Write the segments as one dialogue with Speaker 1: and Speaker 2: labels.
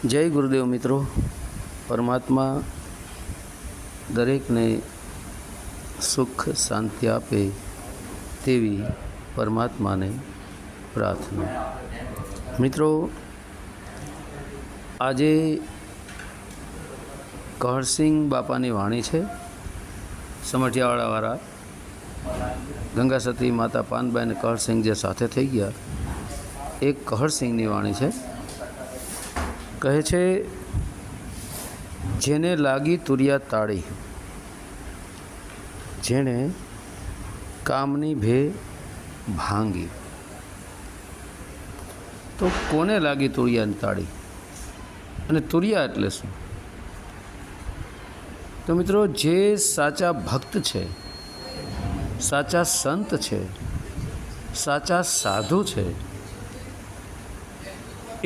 Speaker 1: જય ગુરુદેવ મિત્રો. પરમાત્મા દરેકને સુખ શાંતિ આપે તેવી પરમાત્માને પ્રાર્થના. મિત્રો, આજે કહરસિંહ બાપાની વાણી છે. સમઠિયાવાળાવાળા ગંગા સતી, માતા પાનબાઈ અને કહરસિંહ જે સાથે થઈ ગયા, એ કહરસિંહની વાણી છે. કહે છે, જેને લાગી તુરિયા તાળી, જેણે કામની ભે ભાંગી. તો કોને લાગી તુરિયાની તાળી? અને તુરિયા એટલે શું? તો મિત્રો, જે સાચા ભક્ત છે, સાચા સંત છે, સાચા સાધુ છે,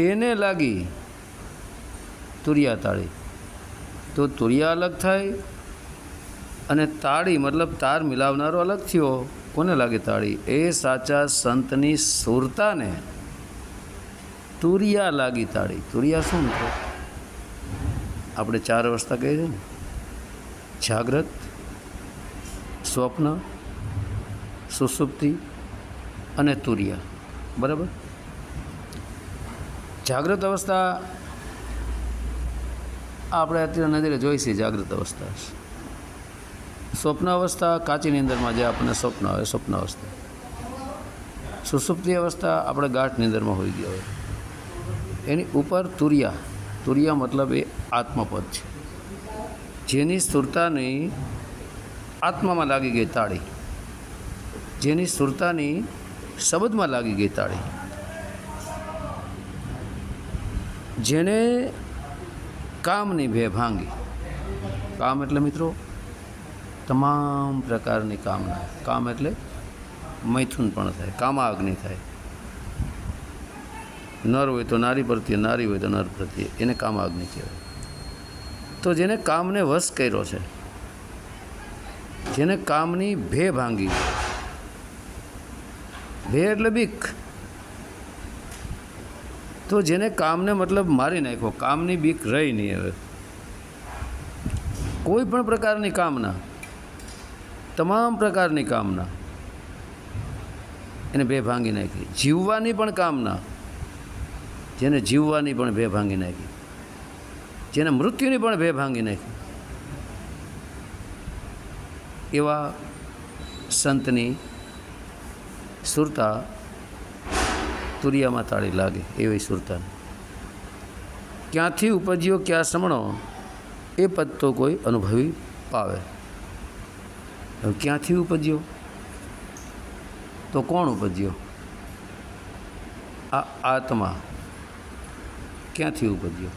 Speaker 1: એને લાગી તુરિયા તાળી. તો તુરિયા અલગ થાય અને તાળી મતલબ તાર મિલાવનારો અલગ થયો. કોને લાગે તાળી? એ સાચા સંતની સુરતાને. તુરિયા લાગી તાળી. તુરિયા શું આપણે ચાર અવસ્થા કહીએ છીએ ને. જાગ્રત, સ્વપ્ન, સુસુપ્તિ અને તુરિયા. બરાબર? જાગ્રત અવસ્થા આપણે અત્યારે નજરે જોઈ છીએ જાગૃત અવસ્થા. સ્વપ્ન અવસ્થા કાચીની અંદરમાં જે આપણને સ્વપ્ન આવે સ્વપ્ન અવસ્થા સુસુપ્તિ અવસ્થા આપણે ગાંઠની અંદરમાં હોઈ ગયા હોય. એની ઉપર તુરિયા. તુરિયા મતલબ એ આત્મપદ છે. જેની સ્થૂરતાની આત્મામાં લાગી ગઈ તાળી. જેની સુરતાની શબ્દમાં લાગી ગઈ તાળી. જેણે કામની બે ભાંગી. કામ એટલે મિત્રો તમામ પ્રકારની કામના. કામ એટલે મૈથુન પણ થાય, કામાગ્નિ થાય. નર હોય તો નારી પ્રત્યે, નારી હોય તો નર પ્રત્યે. એને કામાગ્નિ કહેવાય. તો જેને કામને વશ કર્યો છે, જેને કામની ભે ભાંગી. ભે એટલે બીક તો જેને કામને મતલબ મારી નાખ્યો, કામની બીક રહી નહીં હવે. કોઈ પણ પ્રકારની કામના, તમામ પ્રકારની કામના એને બે ભાંગી નાખી. જીવવાની પણ કામના, જેને જીવવાની પણ બે ભાંગી નાખી. જેને મૃત્યુની પણ બે ભાંગી નાખી. એવા સંતની સુરતા તુરિયામાં તાળી લાગે એવી સુરતા ક્યાંથી ઉપજ્યો, ક્યાં સમણો, એ પદ તો કોઈ અનુભવી પાવે. હવે ક્યાંથી ઉપજ્યો? તો કોણ ઉપજ્યો? આ આત્મા ક્યાંથી ઉપજ્યો?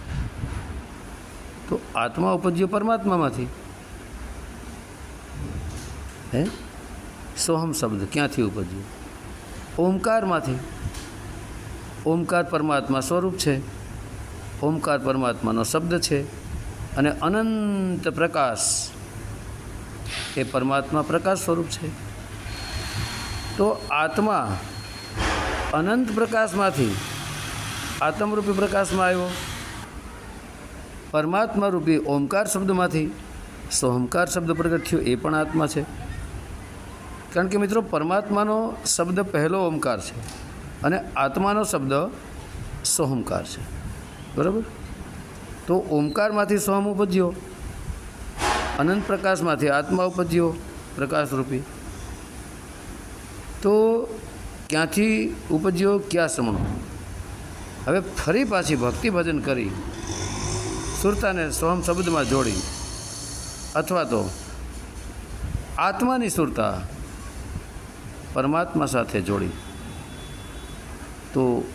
Speaker 1: તો આત્મા ઉપજ્યો પરમાત્મામાંથી. હે? સોહમ શબ્દ ક્યાંથી ઉપજ્યો? ઓમકારમાંથી. ઓમકાર પરમાત્મા સ્વરૂપ છે. ઓમકાર પરમાત્માનો શબ્દ છે અને અનંત પ્રકાશ એ પરમાત્મા પ્રકાશ સ્વરૂપ છે. તો આત્મા અનંત પ્રકાશમાંથી આત્મરૂપી પ્રકાશમાં આવ્યો. પરમાત્મા રૂપી ઓમકાર શબ્દમાંથી સોહમકાર શબ્દ પ્રગટ થયો, એ પણ આત્મા છે. કારણ કે મિત્રો, પરમાત્માનો શબ્દ પહેલો ઓમકાર છે. અને આત્માનો શબ્દ સોહમકાર છે. બરાબર? તો ઓમકારમાંથી સોહમ ઉપજ્યો, અનંત પ્રકાશમાંથી આત્મા ઉપજ્યો, પ્રકાશરૂપી. તો ક્યાંથી ઉપજ્યો, ક્યાં સમણો? હવે ફરી પાછી ભક્તિ ભજન કરી, સુરતાને સોહમ શબ્દમાં જોડી, અથવા તો આત્માની સુરતા પરમાત્મા સાથે જોડી. તો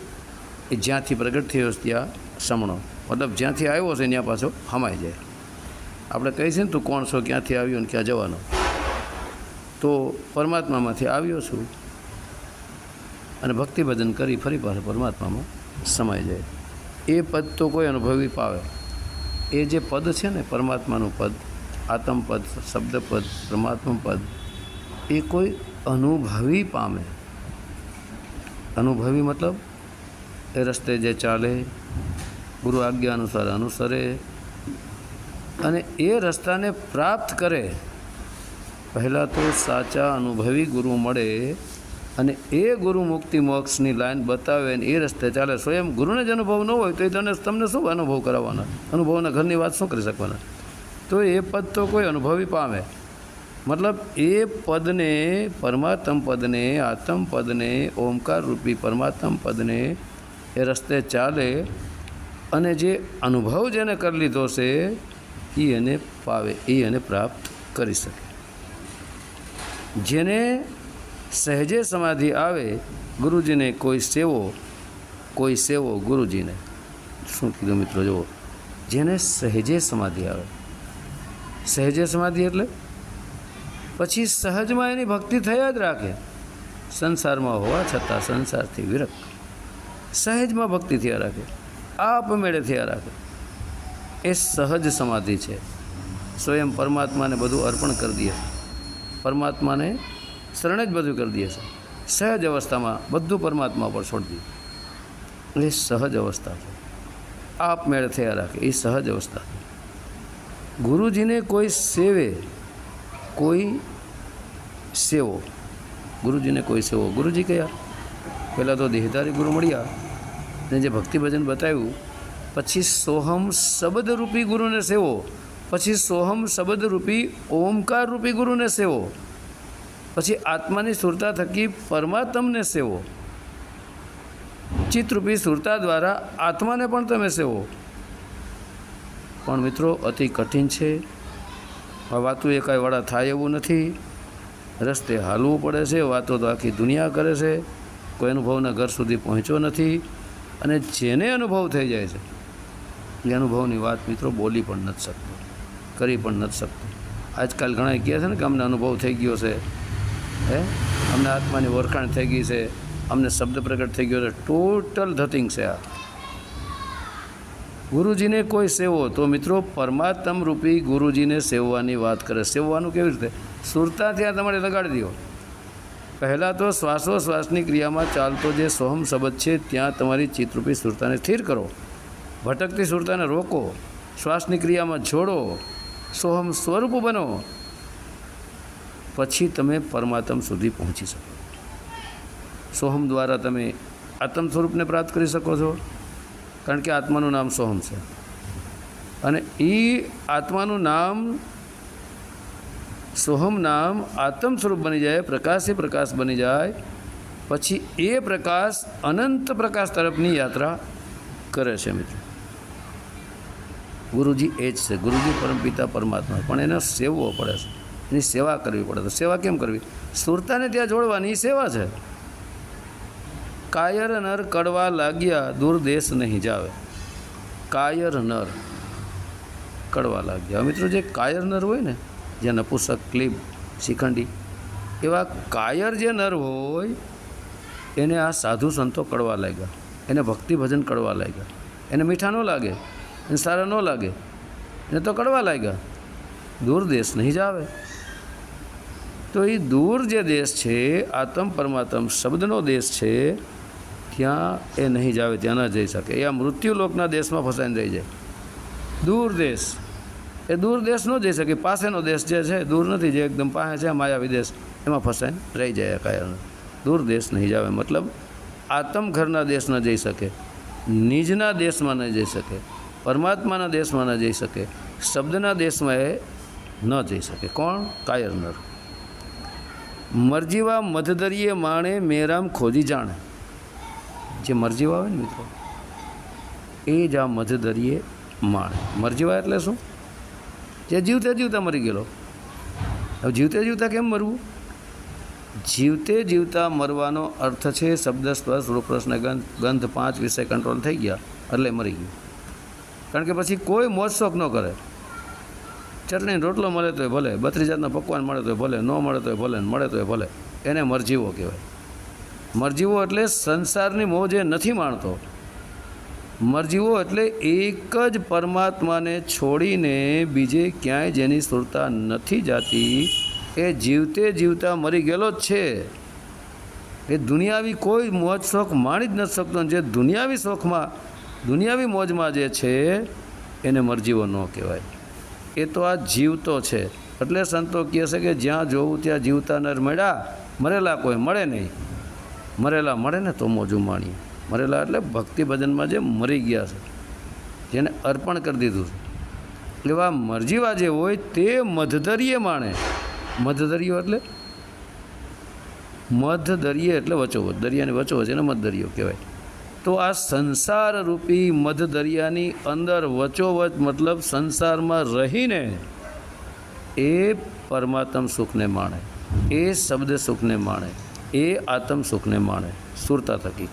Speaker 1: એ જ્યાંથી પ્રગટ થયો છે ત્યાં સમણો. મતલબ જ્યાંથી આવ્યો છે ત્યાં પાછો હમાઈ જાય. આપણે કહીએ છીએ ને, તું કોણ છો? ક્યાંથી આવ્યો ને ક્યાં જવાનો? તો પરમાત્મામાંથી આવ્યો છું અને ભક્તિ ભજન કરી ફરી પાછો પરમાત્મામાં સમાઈ જાય. એ પદ તો કોઈ અનુભવી પાવે. એ જે પદ છે ને, પરમાત્માનું પદ, આત્મપદ, શબ્દપદ પરમાત્મા પદ એ કોઈ અનુભવી પામે. અનુભવી મતલબ એ રસ્તે જે ચાલે, ગુરુ આજ્ઞા અનુસાર અનુસરે અને એ રસ્તાને પ્રાપ્ત કરે. પહેલાં તો સાચા અનુભવી ગુરુ મળે અને એ ગુરુ મુક્તિ મોક્ષની લાઈન બતાવે ને એ રસ્તે ચાલે. સ્વયં ગુરુને જ અનુભવ ન હોય તો એ તને તમને શું અનુભવ કરાવવાના? અનુભવના ઘરની વાત શું કરી શકવાના? તો એ પદ તો કોઈ અનુભવી પામે. મતલબ એ પદને પરમાત્મ પદને આત્મ પદને ઓમકાર રૂપી પરમાત્મ પદને એ રસ્તે ચાલે અને જે અનુભવ જેને કરી લીધો છે એ એને પાવે એ એને પ્રાપ્ત કરી શકે. જેને સહેજે સમાધિ આવે, ગુરુજીને કોઈ સેવો કોઈ સેવો ગુરુજીને. શું કીધું મિત્રો, જુઓ, જેને સહેજે સમાધિ આવે. સહેજે સમાધિ એટલે પછી સહજમાં એની ભક્તિ થયા જ રાખે. સંસારમાં હોવા છતાં સંસારથી વિરક્ત. સહેજમાં ભક્તિ થયા રાખે. આપમેળે થયા રાખે. એ સહજ સમાધિ છે. સ્વયં પરમાત્માને બધું અર્પણ કરી દે છે. પરમાત્માને શરણે જ બધું કરી દે છે. સહજ અવસ્થામાં બધું પરમાત્મા પર છોડી દે. એ સહજ અવસ્થા છે. આપમેળે થયા રાખે. એ સહજ અવસ્થા ગુરુજીને કોઈ સેવે કોઈ સેવો, ગુરુજીને કોઈ સેવો. ગુરુજી કયા પહેલાં તો દેહધારી ગુરુ મળ્યા, ને જે ભક્તિ ભજન બતાવ્યું, પછી સોહમ શબ્દરૂપી ગુરુને સેવો, પછી સોહમ શબ્દરૂપી ઓમકાર રૂપી ગુરુને સેવો, પછી આત્માની સુરતા થકી પરમાત્મને સેવો. ચિત્તરૂપી સુરતા દ્વારા આત્માને પણ તમે સેવો. પણ મિત્રો, અતિ કઠિન છે. વાતો એ કાંઈ વાળા થાય એવું નથી. રસ્તે હાલવું પડે છે, વાતો તો આખી દુનિયા કરે છે. કોઈ અનુભવના ઘર સુધી પહોંચ્યો નથી અને જેને અનુભવ થઈ જાય છે, એ અનુભવની વાત મિત્રો બોલી પણ નથી શકતો, કરી પણ નથી શકતો. આજકાલ ઘણા કહે છે ને કે અમને અનુભવ થઈ ગયો છે, હે? અમને આત્માની ઓળખાણ થઈ ગઈ છે, અમને શબ્દ પ્રગટ થઈ ગયો છે. ટોટલ ધતિંગ છે આ. ગુરુજીને કોઈ સેવો, તો મિત્રો પરમાત્મ રૂપી ગુરુજીને સેવવાની વાત કરે. સેવવાનું કેવી રીતે? સુરતા ત્યાં તમારે લગાડી દો. પહેલાં તો શ્વાસોશ્વાસની ક્રિયામાં ચાલતો જે સોહમ શબ્દ છે, ત્યાં તમારી ચિત્તરૂપી સુરતાને સ્થિર કરો. ભટકતી સુરતાને રોકો. શ્વાસની ક્રિયામાં જોડો સોહમ સ્વરૂપ બનો. પછી તમે પરમાત્મ સુધી પહોંચી શકો. સોહમ દ્વારા તમે આત્મ સ્વરૂપને પ્રાપ્ત કરી શકો છો. કારણ કે આત્માનું નામ સોહમ છે. અને એ આત્માનું નામ, સોહમ નામ આત્મ સ્વરૂપ બની જાય, પ્રકાશે પ્રકાશ બની જાય, પછી એ પ્રકાશ અનંત પ્રકાશ તરફની યાત્રા કરે છે મિત્રો. ગુરુજી એ જ છે. ગુરુજી પરમપિતા પરમાત્મા. પણ એને સેવવો પડે છે. એની સેવા કરવી પડે તો સેવા કેમ કરવી? સુરતાને ત્યાં જોડવાની એ સેવા છે. કાયર નર કડવા લાગ્યા, દૂર દેશ નહીં જાવે. કાયર નર કડવા લાગ્યા. મિત્રો જે કાયર નર હોય ને જે નપુસક ક્લીબ શિખંડી, એવા કાયર જે નર હોય, એને આ સાધુ સંતો કડવા લાગ્યા. એને ભક્તિ ભજન કડવા લાગ્યા. એને મીઠા ન લાગે, એને સારા ન લાગે, એને તો કડવા લાગ્યા. દૂર દેશ નહીં જાવે. તો એ દૂર જે દેશ છે, આત્મ પરમાત્મ શબ્દનો દેશ છે ત્યાં એ નહીં જાવે, ત્યાં ન જઈ શકે. એ આ મૃત્યુલોકના દેશમાં ફસાઈને રહી જાય. દૂર દેશ. એ દૂર દેશ ન જઈ શકે. પાસેનો દેશ જે છે, દૂર નથી, જે એકદમ પાસે છે, માયાવી દેશ, એમાં ફસાઈને રહી જાય કાયમ દૂર દેશ નહીં જાવે, મતલબ આતમઘરના દેશ ન જઈ શકે. નિજના દેશમાં ન જઈ શકે. પરમાત્માના દેશમાં ન જઈ શકે. શબ્દના દેશમાં એ ન જઈ શકે. કોણ? કાયર નર મરજીવા મધદરીએ માણે મેરામ ખોજી જાણે. જે મરજીવા આવે ને મિત્રો, એ જ આ મધદરીએ માણે મરજીવા એટલે શું? જે જીવતે જીવતા મરી ગયેલો. હવે જીવતે જીવતા કેમ મરવું? જીવતે જીવતા મરવાનો અર્થ છે, શબ્દ, સ્પર્શ રૂપરસને ગંધ ગંધ પાંચ વિષય કંટ્રોલ થઈ ગયા એટલે મરી ગયું. કારણ કે પછી કોઈ મોજ શોખ ન કરે. ચટણી રોટલો મળે તોય ભલે બત્રીસ જાતના પકવાન મળે તોય ભલે, ન મળે તોય ભલે મળે તોય ભલે. એને મરજીવો કહેવાય. મરજીવો એટલે સંસારની મોહ જે નથી માણતો. મરજીવો એટલે એક જ પરમાત્માને છોડીને બીજે ક્યાંય જેની સુરતા નથી જાતી, એ જીવતે જીવતા મરી ગયેલો જ છે. એ દુનિયાવી કોઈ મોજ શોખ માણી જ નથી શકતો જે દુનિયાવી શોખમાં, દુનિયાવી મોજમાં જે છે, એને મરજીવો ન કહેવાય. એ તો આ જીવતો છે. એટલે સંતો કહે છે કે જ્યાં જોવું ત્યાં જીવતા નર મળ્યા, મરેલા કોઈ મળે નહીં. મરેલા મળે ને તો મોજું માણીએ. મરેલા એટલે ભક્તિ ભજનમાં જે મરી ગયા છે, જેને અર્પણ કરી દીધું છે. એવા મરજીવા જે હોય તે મધદરીએ માણે. મધદરિયો એટલે? મધ દરિયે એટલે વચોવચ. દરિયાની વચોવચ એને મધ દરિયો કહેવાય. તો આ સંસાર રૂપી મધ દરિયાની અંદર વચોવચ મતલબ સંસારમાં રહીને એ પરમાત્મ સુખને માણે, એ શબ્દ સુખને માણે. એ આત્મ સુખને માણે, સુરતા થકી.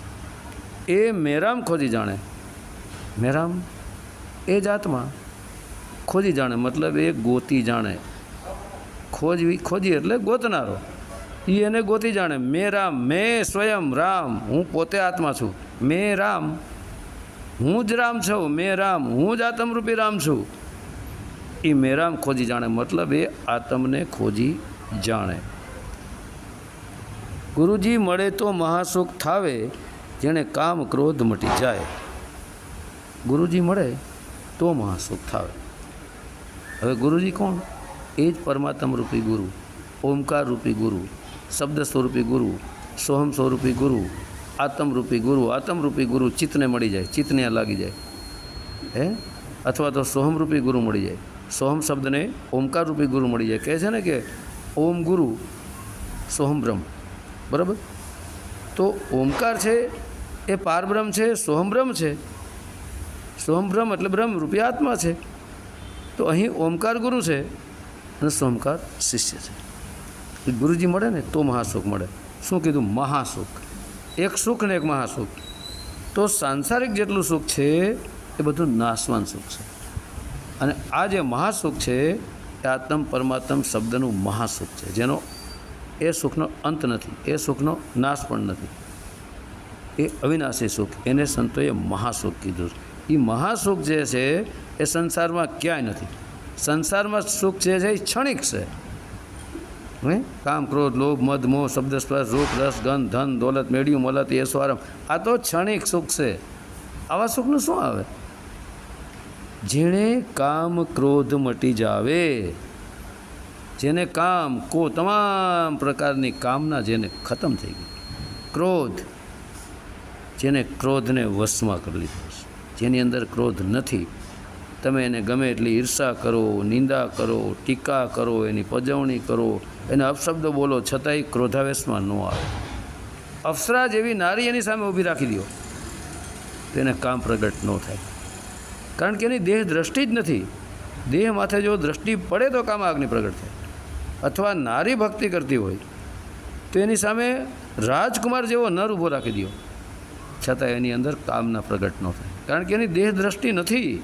Speaker 1: એ મેરામ ખોજી જાણે. મેરામ, એ જ આત્મા ખોજી જાણે, મતલબ એ ગોતી જાણે. ખોજવી ખોજી એટલે ગોતનારો. એ એને ગોતી જાણે મેં રામ મેં સ્વયં રામ, હું પોતે આત્મા છું. મેં રામ, હું જ રામ છું, મેં રામ, હું જ આત્મરૂપી રામ છું. એ મેરામ ખોજી જાણે, મતલબ એ આત્મને ખોજી જાણે. ગુરુજી મળે તો મહાસુખ થાવે, જેણે કામ ક્રોધ મટી જાય. ગુરુજી મળે તો મહાસુખ થાવે. હવે ગુરુજી કોણ? એ જ પરમાત્મ રૂપી ગુરુ, ઓમકાર રૂપી ગુરુ, શબ્દ સ્વરૂપી ગુરુ, સોહમ સ્વરૂપી ગુરુ આત્મરૂપી ગુરુ આત્મરૂપી ગુરુ ચિત્તને મળી જાય, ચિત્તને લાગી જાય. હે? અથવા તો સોહમરૂપી ગુરુ મળી જાય. સોહમ શબ્દને ઓમકાર રૂપી ગુરુ મળી જાય. કહે છે ને કે, ઓમ ગુરુ, સોહમ બ્રહ્મ. બરાબર? તો ઓમકાર છે, એ પારબ્રહ્મ છે, સોહમબ્રહ્મ છે. સોહમબ્રહ્મ એટલે બ્રહ્મ, રૂપી આત્મા છે. તો અહીં ઓમકાર ગુરુ છે અને સોમકાર શિષ્ય છે. ગુરુજી મળે ને તો મહાસુખ મળે. શું કીધું? મહાસુખ એક સુખ ને એક મહાસુખ તો સાંસારિક જેટલું સુખ છે, એ બધું નાશવાન સુખ છે. અને આ જે મહાસુખ છે, એ આત્મ પરમાત્મ શબ્દનું મહાસુખ છે. જેનો એ સુખનો અંત નથી, એ સુખનો નાશ પણ નથી. એ અવિનાશી સુખ, એને સંતોએ મહાસુખ કીધું એ મહાસુખ જે છે, એ સંસારમાં ક્યાંય નથી. સંસારમાં સુખ જે છે, એ ક્ષણિક છે. હે? કામ, ક્રોધ, લોભ, મદ, મોહ શબ્દ સ્પર્શ રૂપ, રસ, ગંધ, ધન, દોલત, મેળ્યું, મલત, એ સ્વારમ આ તો ક્ષણિક સુખ છે. આવા સુખનું શું આવે? જેણે કામ, ક્રોધ, મટી જાવે. જેને કામ કો તમામ પ્રકારની કામના જેને ખતમ થઈ ગઈ. ક્રોધ, જેને ક્રોધને વશમાં કરી લીધો જેની અંદર ક્રોધ નથી. તમે એને ગમે એટલી ઈર્ષા કરો, નિંદા કરો, ટીકા કરો, એની પજવણી કરો, એને અપશબ્દો બોલો, છતાંય ક્રોધાવેશમાં ન આવે. અપ્સરા જેવી નારી એની સામે ઊભી રાખી દો. તેને કામ પ્રગટ ન થાય. કારણ કે એની દેહ દ્રષ્ટિ જ નથી. દેહ માથે જો દ્રષ્ટિ પડે તો કામ આગની પ્રગટ થાય. અથવા નારી ભક્તિ કરતી હોય તો એની સામે રાજકુમાર જેવો નર ઊભો રાખી દો છતાં એની અંદર કામના પ્રગટ ન થાય. કારણ કે એની દેહ દ્રષ્ટિ નથી.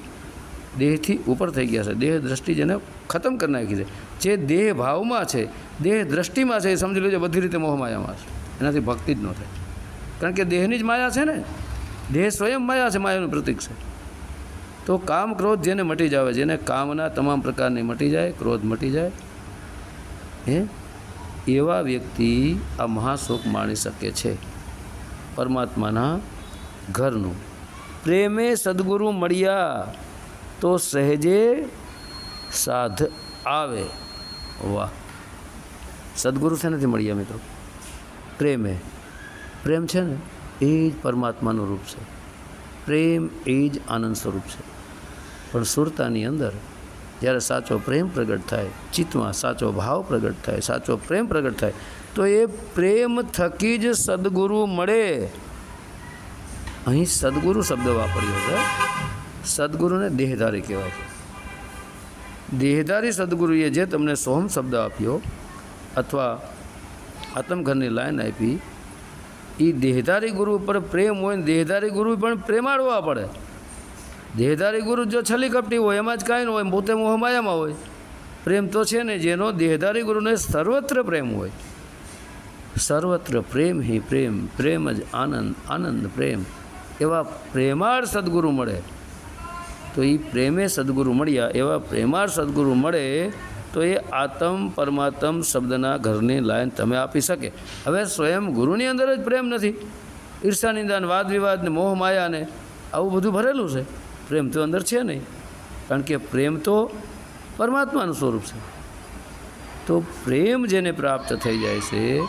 Speaker 1: દેહથી ઉપર થઈ ગયા છે. દેહ દ્રષ્ટિ જેને ખતમ કરી નાખી છે. જે દેહ ભાવમાં છે, દેહ દ્રષ્ટિમાં છે એ સમજી લેજો બધી રીતે મોહમાયામાં છે. એનાથી ભક્તિ જ ન થાય. કારણ કે દેહની જ માયા છે ને. દેહ સ્વયં માયા છે, માયાનું પ્રતીક છે. તો કામ ક્રોધ જેને મટી જાવે, જેને કામના તમામ પ્રકારની મટી જાય, ક્રોધ મટી જાય હે? એવા વ્યક્તિ આ મહાશોક માણી શકે છે. પરમાત્માના ઘરનું. પ્રેમે સદગુરુ મળ્યા તો સહેજે સાધ આવે. વાહ. સદગુરુ છે નથી મળ્યા મિત્રો? પ્રેમે. પ્રેમ છે ને? એ જ પરમાત્માનું રૂપ છે. પ્રેમ એ જ આનંદ સ્વરૂપ છે. પણ સુરતાની અંદર જ્યારે સાચો પ્રેમ પ્રગટ થાય, ચિત્તમાં સાચો ભાવ પ્રગટ થાય, સાચો પ્રેમ પ્રગટ થાય, તો એ પ્રેમ થકી જ સદગુરુ મળે. અહીં સદગુરુ શબ્દ વાપર્યો છે. સદગુરુને દેહધારી કહેવાય છે. દેહધારી સદગુરુએ જે તમને સોહમ શબ્દ આપ્યો અથવા આતમઘરની લાઈન આપી એ દેહધારી ગુરુ ઉપર પ્રેમ હોય ને દેહધારી ગુરુ પણ પ્રેમાડવા પડે. દેહધારી ગુરુ જો છલી કપટી હોય, એમાં જ કાંઈ ન હોય, પોતે મોહમાયામાં હોય. પ્રેમ તો છે ને જેનો, દેહધારી ગુરુને સર્વત્ર પ્રેમ હોય. સર્વત્ર પ્રેમ હિ પ્રેમ પ્રેમ જ આનંદ આનંદ પ્રેમ. એવા પ્રેમાળ સદગુરુ મળે. તો એ પ્રેમે સદગુરુ મળ્યા, એવા પ્રેમાળ સદગુરુ મળે, તો એ આત્મ પરમાત્મ શબ્દના ઘરની લાઈન તમે આપી શકે. હવે સ્વયં ગુરુની અંદર જ પ્રેમ નથી. ઈર્ષા નિંદાન વાદ વિવાદને મોહ માયાને આવું બધું ભરેલું છે. પ્રેમ તો અંદર છે નહીં. કારણ કે પ્રેમ તો પરમાત્માનું સ્વરૂપ છે. તો પ્રેમ જેને પ્રાપ્ત થઈ જાય છે,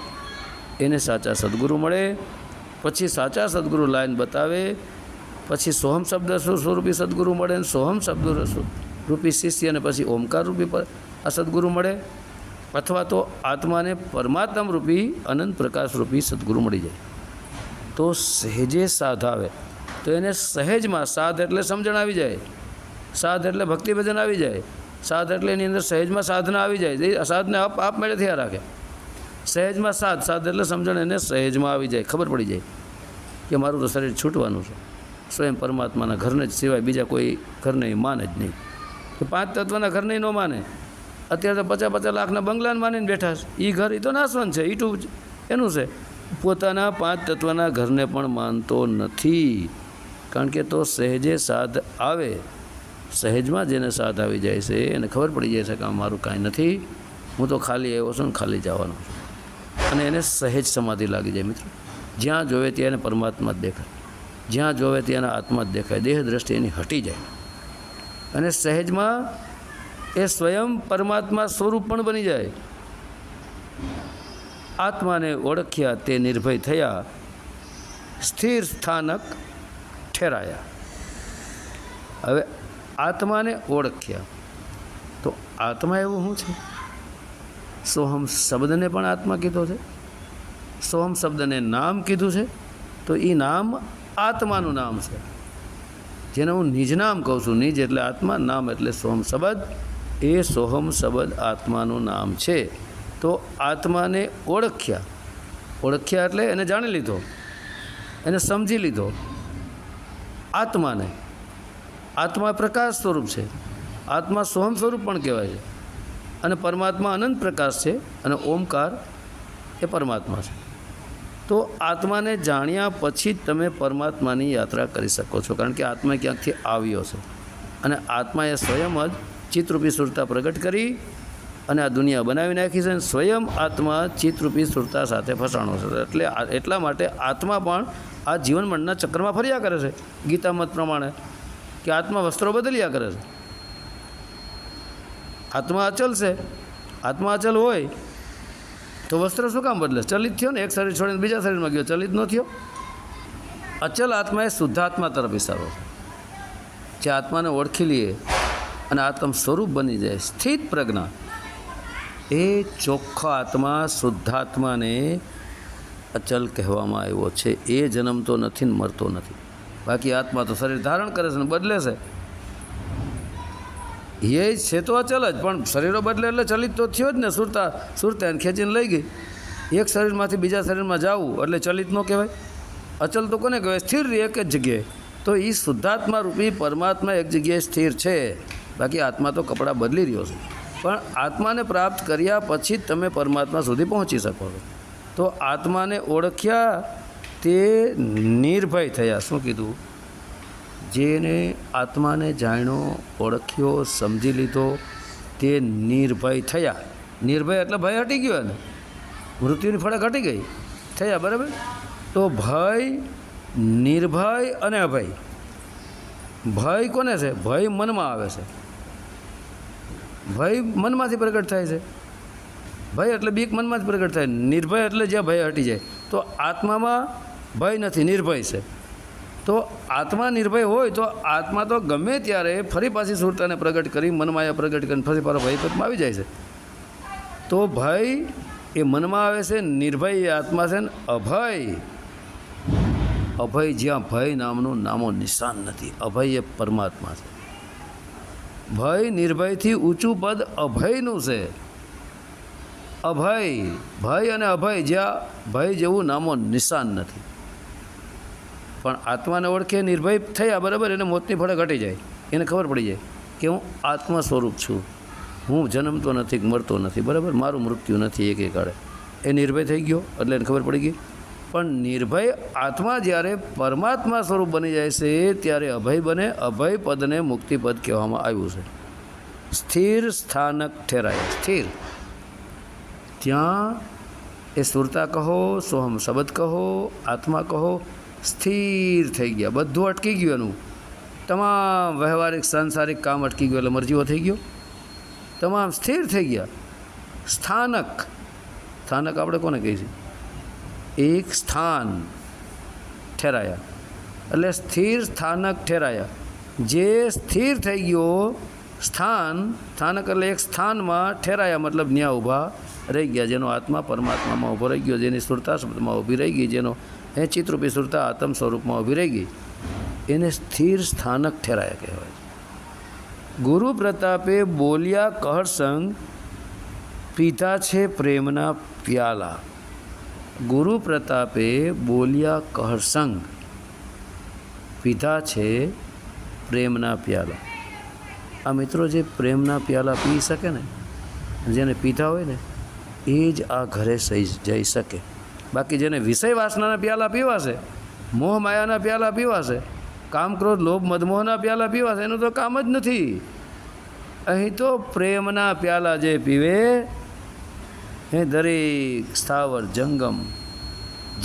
Speaker 1: એને સાચા સદગુરુ મળે, પછી સાચા સદગુરુ લાઈન બતાવે, પછી સોહમ શબ્દ સ્વરૂપી સદગુરુ મળે અને સોહમ શબ્દ રૂપી શિષ્ય અને પછી ઓમકાર રૂપી આ સદગુરુ મળે. અથવા તો આત્માને પરમાત્મા રૂપી અનંત પ્રકાશ રૂપી સદગુરુ મળી જાય. તો સહેજે સાધ આવે. તો એને સહેજમાં સાધ એટલે સમજણ આવી જાય. સાધ એટલે ભક્તિ ભજન આવી જાય. સાધ એટલે એની અંદર સહેજમાં સાધના આવી જાય. એ સાધને આપ આપ મેળે થયા રાખે. સહેજમાં સાધ સાધ એટલે સમજણ એને સહેજમાં આવી જાય. ખબર પડી જાય કે મારું તો શરીર છૂટવાનું છે. સ્વયં પરમાત્માના ઘરને જ સિવાય બીજા કોઈ ઘરને માને જ નહીં. તો પાંચ તત્વના ઘરને ન માને. અત્યારે તો પચાસ પચાસ લાખના બંગલાને માનીને બેઠા છે. એ ઘર એ તો નાશવન છે. ઈટું એનું છે. પોતાના પાંચ તત્વના ઘરને પણ માનતો નથી. કારણ કે તો સહેજે સાધ આવે. સહેજમાં જેને સાથ આવી જાય છે એને ખબર પડી જાય છે કે આ મારું કાંઈ નથી. હું તો ખાલી આવ્યો છું ને ખાલી જવાનો છું. અને એને સહેજ સમાધિ લાગી જાય મિત્રો. જ્યાં જોવે ત્યાં એને પરમાત્મા જ દેખાય. જ્યાં જોવે ત્યાં એના આત્મા જ દેખાય. દેહ દ્રષ્ટિ એની હટી જાય. અને સહેજમાં એ સ્વયં પરમાત્મા સ્વરૂપ પણ બની જાય. આત્માને ઓળખ્યા તે નિર્ભય થયા. સ્થિર સ્થાનક ઠેરાયા હવે આત્માને ઓળખ્યા. તો આત્મા એવું શું છે? સોહમ શબ્દને પણ આત્મા કીધો છે? સોહમ શબ્દને નામ કીધું છે? તો એ નામ આત્માનું નામ છે. જેને હું નિજ નામ કહું છું, નિજ એટલે આત્મા, નામ એટલે સોહમ શબ્દ? એ સોહમ શબ્દ આત્માનું નામ છે? તો આત્માને ઓળખ્યા. ઓળખ્યા એટલે એને જાણી લીધો. એને સમજી લીધો. આત્માને. આત્મા પ્રકાશ સ્વરૂપ છે. આત્મા સોહમ સ્વરૂપ પણ કહેવાય છે. અને પરમાત્મા અનંત પ્રકાશ છે અને ઓમકાર એ પરમાત્મા છે. તો આત્માને જાણ્યા પછી જ તમે પરમાત્માની યાત્રા કરી શકો છો. કારણ કે આત્મા ક્યાંકથી આવ્યો છે. અને આત્માએ સ્વયં જ ચિત્તરૂપી સુરતા પ્રગટ કરી અને આ દુનિયા બનાવી નાખી છે અને સ્વયં આત્મા ચિત્તરૂપી સુરતા સાથે ફસાણો છે. એટલે એટલા માટે આત્મા પણ આ જીવન મરણના ચક્રમાં ફર્યા કરે છે. ગીતામત પ્રમાણે કે આત્મા વસ્ત્રો બદલ્યા કરે છે. આત્મા અચલ છે. આત્મા અચલ હોય તો વસ્ત્ર શું કામ બદલે? ચલિત થયો ને, એક શરીર છોડીને બીજા શરીરમાં ગયો, ચલિત ન થયો. અચલ આત્મા એ શુદ્ધાત્મા તરફ ઇશારો છે. જે આત્માને ઓળખી લઈએ અને આત્મ સ્વરૂપ બની જાય. સ્થિત પ્રજ્ઞા. એ ચોખ્ખો આત્મા શુદ્ધાત્માને અચલ કહેવામાં આવ્યો છે. એ જન્મતો નથી ને મરતો નથી. બાકી આત્મા તો શરીર ધારણ કરે છે ને બદલે છે. એ છે તો અચલ જ, પણ શરીરો બદલે એટલે ચલિત તો થયો જ ને. સુરતા સુરતા એને ખેંચીને લઈ ગઈ. એક શરીરમાંથી બીજા શરીરમાં જવું એટલે ચલિત ન કહેવાય. અચલ તો કોને કહેવાય? સ્થિર એક જ જગ્યાએ. તો એ શુદ્ધાત્મા રૂપી પરમાત્મા એક જગ્યાએ સ્થિર છે. બાકી આત્મા તો કપડાં બદલી રહ્યો છે. પણ આત્માને પ્રાપ્ત કર્યા પછી જ તમે પરમાત્મા સુધી પહોંચી શકો છો. તો આત્માને ઓળખ્યા તે નિર્ભય થયા. શું કીધું? જેને આત્માને જાણ્યો, ઓળખ્યો, સમજી લીધો, તે નિર્ભય થયા. નિર્ભય એટલે ભય હટી ગયો ને મૃત્યુની ફળક હટી ગઈ. થયા, બરાબર? તો ભય, નિર્ભય અને અભય. ભય કોને છે? ભય મનમાં આવે છે. ભય મનમાંથી પ્રગટ થાય છે. ભય એટલે બીક મનમાં જ પ્રગટ થાય. નિર્ભય એટલે જ્યાં ભય હટી જાય. તો આત્મામાં ભય નથી, નિર્ભય છે. તો આત્મા નિર્ભય હોય તો આત્મા તો ગમે ત્યારે ફરી પાછી સુરતાને પ્રગટ કરી, મનમાયા પ્રગટ કરીને ફરી પાછો ભયપતમાં આવી જાય છે. તો ભય એ મનમાં આવે છે, નિર્ભય એ આત્મા છે ને અભય. અભય જ્યાં ભય નામનું નામો નિશાન નથી. અભય એ પરમાત્મા છે. ભય નિર્ભયથી ઊંચું પદ અભયનું છે. અભય, ભય અને અભય જ્યાં ભય જેવું નામો નિશાન નથી. પણ આત્માને ઓળખે, નિર્ભય થયા બરાબર એને મોતની ફળે ઘટી જાય. એને ખબર પડી જાય કે હું આત્મા સ્વરૂપ છું. હું જન્મતો નથી, મરતો નથી. બરાબર? મારું મૃત્યુ નથી એક એકાળે એ નિર્ભય થઈ ગયો, એટલે એને ખબર પડી ગઈ. પણ નિર્ભય આત્મા જ્યારે પરમાત્મા સ્વરૂપ બની જાય છે, ત્યારે અભય બને. અભય પદને મુક્તિપદ કહેવામાં આવ્યું છે. સ્થિર સ્થાનક ઠેરાય. સ્થિર. ત્યાં એ સુરતા કહો, સોહમ શબ્દ કહો, આત્મા કહો, સ્થિર થઈ ગયા. બધું અટકી ગયું એનું. તમામ વ્યવહારિક, સાંસારિક કામ અટકી ગયું, એટલે મરજીઓ થઈ ગયો. તમામ સ્થિર થઈ ગયા. સ્થાનક. સ્થાનક આપણે કોને છીએ? એક સ્થાન ઠેરાયા. એટલે સ્થિર સ્થાનક ઠેરાયા. જે સ્થિર થઈ ગયો, સ્થાન, સ્થાનક એટલે એક સ્થાનમાં ઠેરાયા, મતલબ ન્યા ઊભા રહી ગયા. જેનો આત્મા પરમાત્મામાં ઊભો રહી ગયો, જેની સુરતા શબ્દમાં ઊભી રહી ગઈ, જેનો એ ચિત્રરૂપી સુરતા આત્મ સ્વરૂપમાં ઊભી રહી ગઈ. એને સ્થિર સ્થાનક ઠેરાયા કહેવાય. ગુરુ પ્રતાપે બોલ્યા કહરસંગ પીતા છે પ્રેમના પ્યાલા. ગુરુ પ્રતાપે બોલ્યા કહરસંગ પીધા છે પ્રેમના પ્યાલા. આ મિત્રો જે પ્રેમના પ્યાલા પી શકે ને, જેને પીધા હોય ને, એ જ આ ઘરે સહી જઈ શકે. બાકી જેને વિષય વાસનાના પ્યાલા પીવાશે મોહ માયાના પ્યાલા પીવાશે કામ ક્રોધ, લોભ, મદમોહના પ્યાલા પીવાશે એનું તો કામ જ નથી. અહીં તો પ્રેમના પ્યાલા જે પીવે એ દરેક સ્થાવર જંગમ,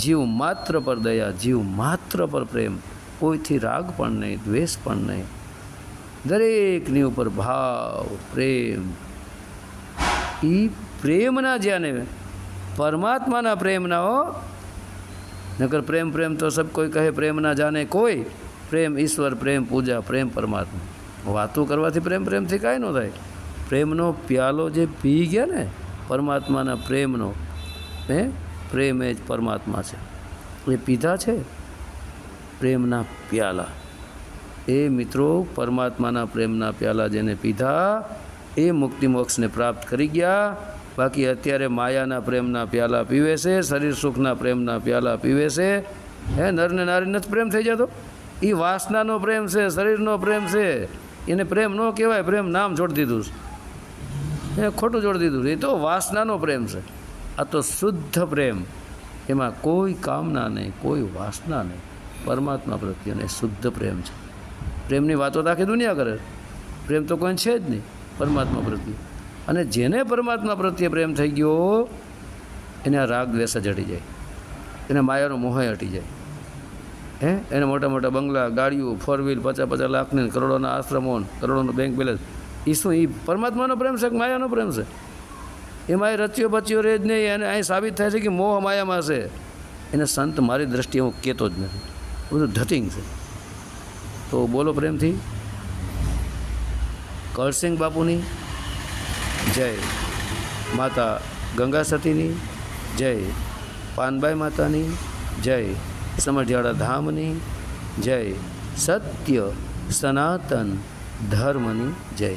Speaker 1: જીવ માત્ર પર દયા, જીવ માત્ર પર પ્રેમ, કોઈથી રાગ પણ નહીં, દ્વેષ પણ નહીં. દરેકની ઉપર ભાવ, પ્રેમ. એ પ્રેમના જ્યાંને પરમાત્માના પ્રેમના હો. નકર પ્રેમ પ્રેમ તો સબ કોઈ કહે, પ્રેમ ના જાણે કોઈ. પ્રેમ ઈશ્વર, પ્રેમ પૂજા, પ્રેમ પરમાત્મા. વાતો કરવાથી પ્રેમ, પ્રેમથી કાંઈ ન થાય. પ્રેમનો પ્યાલો જે પી ગયા ને પરમાત્માના પ્રેમનો, હે? પ્રેમ એ જ પરમાત્મા છે. એ પીધા છે? પ્રેમના પ્યાલા. એ મિત્રો, પરમાત્માના પ્રેમના પ્યાલા જેને પીધા, એ મુક્તિ મોક્ષને પ્રાપ્ત કરી ગયા. બાકી અત્યારે માયાના પ્રેમના પ્યાલા પીવે છે, શરીર સુખના પ્રેમના પ્યાલા પીવે છે. હે, નરને નારીને જ પ્રેમ થઈ જતો? એ વાસનાનો પ્રેમ છે, શરીરનો પ્રેમ છે. એને પ્રેમ ન કહેવાય, પ્રેમ નામ છોડી દીધું છે. ખોટું જોડી દીધું. એ તો વાસનાનો પ્રેમ છે. આ તો શુદ્ધ પ્રેમ. એમાં કોઈ કામના નહીં, કોઈ વાસના નહીં. પરમાત્મા પ્રત્યેને શુદ્ધ પ્રેમ છે. પ્રેમની વાતો તો આખી દુનિયા કરે. પ્રેમ તો કોઈ છે જ નહીં, પરમાત્મા પ્રત્યે. અને જેને પરમાત્મા પ્રત્યે પ્રેમ થઈ ગયો, એને રાગ દ્વેષ જ હટી જાય. એને માયાનો મોહ હટી જાય. હે? એને મોટા મોટા બંગલા, ગાડીઓ ફોર વ્હીલ પચાસ પચાસ લાખની કરોડોના આશ્રમો કરોડોનો બેંક બેલેન્સ એ શું એ પરમાત્માનો પ્રેમ છે કે માયાનો પ્રેમ છે? એમાં એ રચ્યો બચ્યો રહે જ નહીં અને અહીં સાબિત થાય છે કે મોહ માયામાં છે. એને સંત મારી દ્રષ્ટિએ હું કહેતો જ નથી. બધું ધટિંગ છે. તો બોલો પ્રેમથી. કરસિંગ બાપુની. જય માતા ગંગા સતીની જય પાનબાઈ માતાની. જય સમઢિયાળા ધામની. જય સત્ય સનાતન ધર્મની. જય.